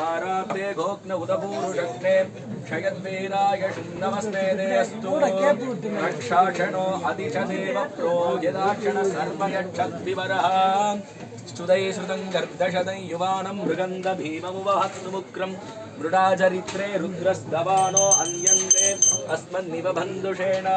ఆరాప్తే గోగ్న ఉదభూరుషగ్నే క్షయద్వీరాయ నమస్తే రక్షాక్షణో అధిషదేవ ప్రో యదాక్షణ సర్వయక్షద్వివర స్తుదైశ్రుతం గర్ధశతం యువానం మృగంద భీమమువహత్సుముగ్రం మృడాచరిత్రే రుద్రస్తవానో అన్యంతే అస్మన్నివ బంధుషేణా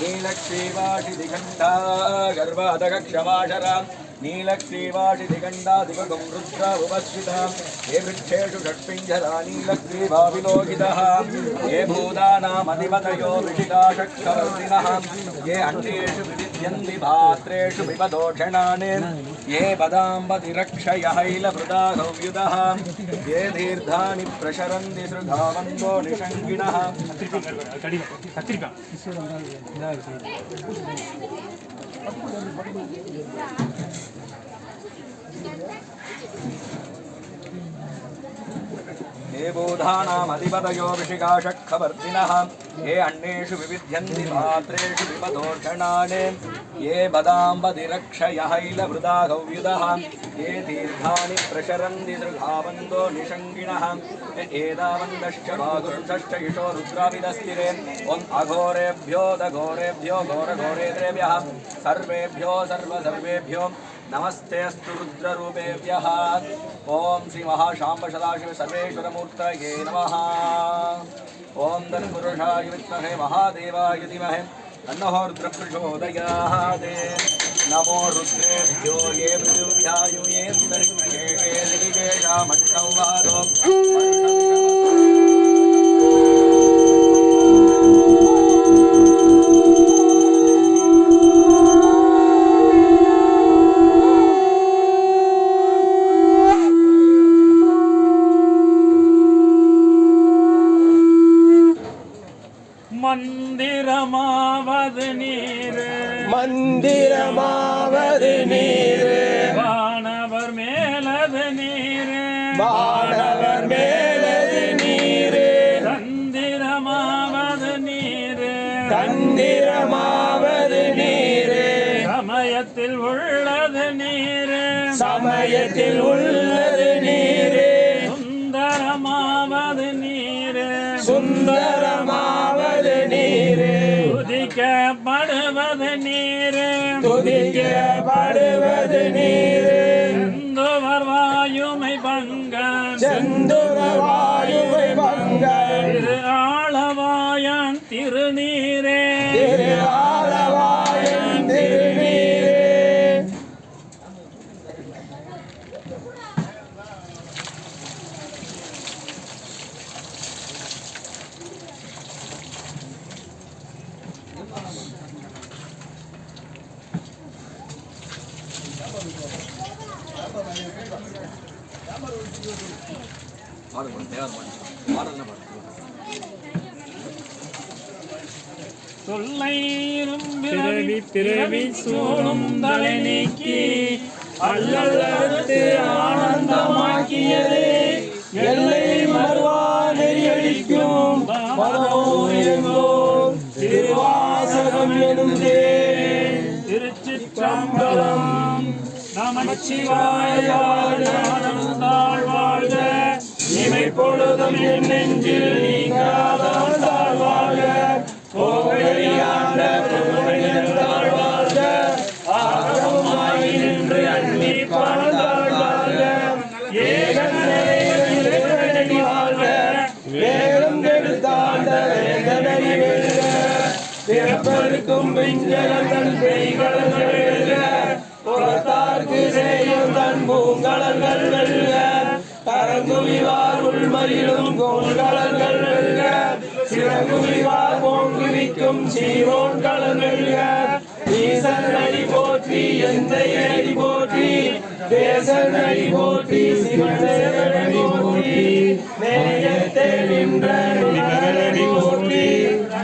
नीलक्षीवाशिदिघण्टा गर्वादकक्षमाशरा नीलग्रीवाटिदिगण्डाधिपगं रुद्रभुवश्रिता ये वृक्षेषु षट्पिञ्जरा नीलग्रीवाविलोकितः ये भूतानामधिपतयो विशिलाषक्षवर्दिनः ये अण्डेषु विविद्यन्ति भात्रेषु पिबदोषणानि ये बदाम्बतिरक्षयहैलभृदा हव्युदः ये दीर्घानि प्रशरन्ति सृधावन्तो निषङ्गिणः पत्रिका Thank you. बोधानामधिपतयो ऋषिकाशक्खवर्तिनः ये अन्येषु विविध्यन्ति पात्रेषु ये बदाम्बदिरक्षयहैलभृदा गव्युदः ये दीर्घानि प्रशरन्ति दृघावन्तो निषङ्गिणः य एतावन्दश्च भागुंशश्च इषो रुद्राविदस्तिरे ॐ अघोरेभ्यो दघोरेभ्यो घोरघोरेन्द्रेभ्यः, सर्वेभ्यो सर्वसर्वेभ्यो नमस्ते अस्तु रुद्ररूपेभ्यः ॐ श्रीमहाशाम्बसदाशिव सर्वेश्वरमूर्तये नमः। ॐ तत्पुरुषाय विद्महे महादेवाय धीमहि। तन्नः रुद्रप्रचोदयात् नमो रुद्रेभ्यो ये दिविवेशामट्टंवादो மந்திரமாவது நீர். வானவர் மேலது நீர். வானவர் மேலது நீர். தந்திரமாவது நீர். தந்திரமாவது நீர். சமயத்தில் உள்ளது நீர். சமயத்தில் உள்ளது நீர். சுந்தரமாவது நீர். சுந்தரமாவது நீர். உதிக்கப்படுவது நீர். துதிக்கப்படுவது நீர். செந்துவர் வாயுமை பங்கன். செந்துர வாயுவை திரு ஆளவாயான் திருநீரே. பாடுங்க தேவை பாடலாம் பாடுங்க பிறவி சூழும் தலை நீக்கி அல்லல்லறுத்து ஆனந்தமாக்கியதே எல்லை மறுவா நெறியடிக்கும் திருவாசகம் திருச்சிற்றம்பலம் நமச்சிவாய எப்பொழுதும் என் நெஞ்சில் நீங்காதான் தாழ்வாக போகையாண்ட தாழ்வாக சீரோன் களன் ஈசன் அடி போற்றி எந்த அடி போற்றி. தேசன் அடி போற்றி சிவன் போற்றி. நேயத்தை நின்ற நிகழடி போற்றி.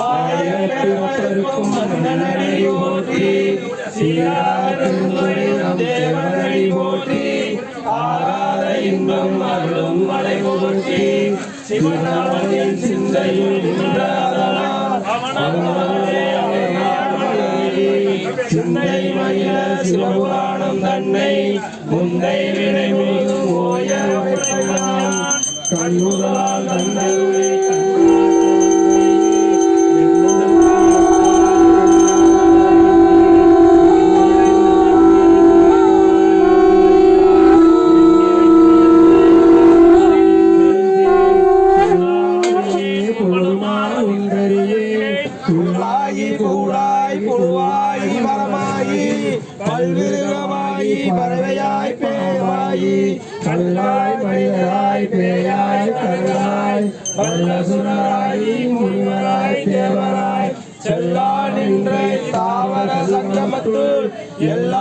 மாயப்பெருமருக்கும் மன்னனடி போற்றி. சீராருந்துரை தேவனடி போற்றி. ஆகாத இன்பம் அருளும் மலை போற்றி. சிவனாமனின் சிந்தையும் சிவபுராணம் தன்னை முந்தை வினை முழுதும் ஓய வைப்பதாம் கண்முதலால் தன்னை பேமாயி கல்லாய் மனிதராய் பேயாய் கல்லாய் வல்லசுராயி முனிவராய் தேவராய். செல்லா நின்ற தாவர சங்கமத்துள் எல்லா